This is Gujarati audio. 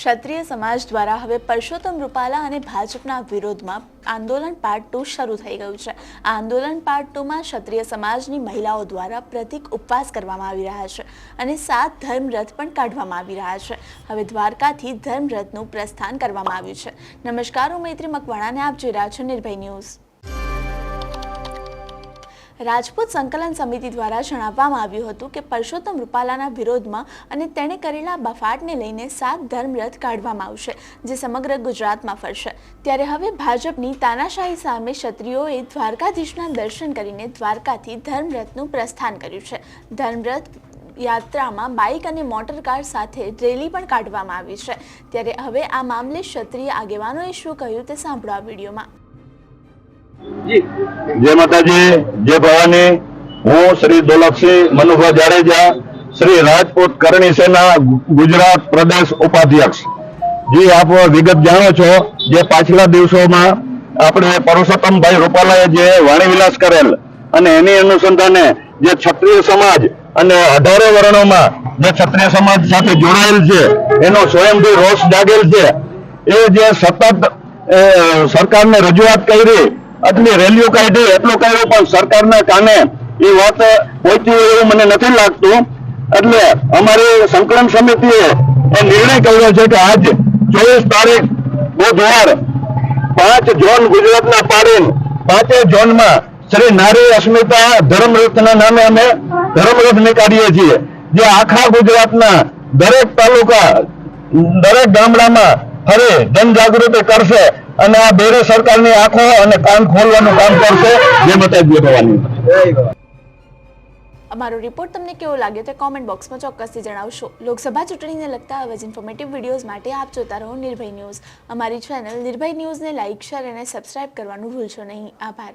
ક્ષત્રિય સમાજ દ્વારા હવે પરસોત્તમ રૂપાલા અને ભાજપના વિરોધમાં આંદોલન પાર્ટ ટુ શરૂ થઈ ગયું છે. આ આંદોલન પાર્ટ ટુમાં ક્ષત્રિય સમાજની મહિલાઓ દ્વારા પ્રતિક ઉપવાસ કરવામાં આવી રહ્યા છે અને સાત ધર્મરથ પણ કાઢવામાં આવી રહ્યા છે. હવે દ્વારકાથી ધર્મરથનું પ્રસ્થાન કરવામાં આવ્યું છે. નમસ્કાર હું મૈત્રી મકવાણાને આપ જોઈ રહ્યા છો નિર્ભય ન્યૂઝ. રાજપૂત સંકલન સમિતિ દ્વારા જણાવવામાં આવ્યું હતું કે પરસોત્તમ રૂપાલાના વિરોધમાં અને તેણે કરેલા બફાટને લઈને સાત ધર્મરથ કાઢવામાં આવશે, જે સમગ્ર ગુજરાતમાં ફરશે. ત્યારે હવે ભાજપની તાનાશાહી સામે ક્ષત્રિયોએ દ્વારકાધીશના દર્શન કરીને દ્વારકાથી ધર્મરથનું પ્રસ્થાન કર્યું છે. ધર્મરથ યાત્રામાં બાઇક અને મોટર કાર સાથે રેલી પણ કાઢવામાં આવી છે. ત્યારે હવે આ મામલે ક્ષત્રિય આગેવાનોએ શું કહ્યું તે સાંભળો આ વિડીયોમાં. જય માતાજી, જય ભવાની. હું શ્રી દોલતસિંહ મનુભા જાડેજા, શ્રી રાજપૂત કરણી સેના ગુજરાત પ્રદેશ ઉપાધ્યક્ષ. જી, આપ વિગત જાણો છો જે પાછલા દિવસોમાં આપણે પરસોત્તમભાઈ રૂપાલાએ જે વાણીવિલાસ કરેલ અને એની અનુસંધાને જે ક્ષત્રિય સમાજ અને અઢારે વર્ણોમાં જે ક્ષત્રિય સમાજ સાથે જોડાયેલ છે, એનો સ્વયંભૂ રોષ જાગેલ છે. એ જે સતત સરકારને રજૂઆત કરી આટલી રેલીઓ કાઢી, એટલો કાઢ્યો પણ સરકારના કાને એ વાત પહોંચી એવું મને નથી લાગતું. એટલે અમારી સંકલન સમિતિએ નિર્ણય કર્યો છે કે આજ ચોવીસ તારીખ બુધવાર પાંચ ઝોન ગુજરાતના પાડીને પાંચે ઝોનમાં શ્રી નારી અસ્મિતા ધર્મરથના નામે અમે ધર્મરથ નીકાળીએ છીએ. જે આખા ગુજરાતના દરેક તાલુકા, દરેક ગામડામાં ફરી જનજાગૃતિ કરશે અને આ બેરે સરકારની આંખો અને કાન ખોલવાનું કામ કરશે, જે માતાજી અમારો રિપોર્ટ તમને કેવો લાગ્યો તે કોમેન્ટ બોક્સમાં ચોક્કસથી જણાવશો. લોકસભા ચૂંટણીને લગતા આવા જ ઇન્ફોર્મેટિવ વિડીયોઝ માટે આપ જોતા રહો નિર્ભય ન્યૂઝ. અમારી ચેનલ નિર્ભય ન્યૂઝને લાઇક શેર અને સબસ્ક્રાઇબ કરવાનું ભૂલશો નહીં. આભાર.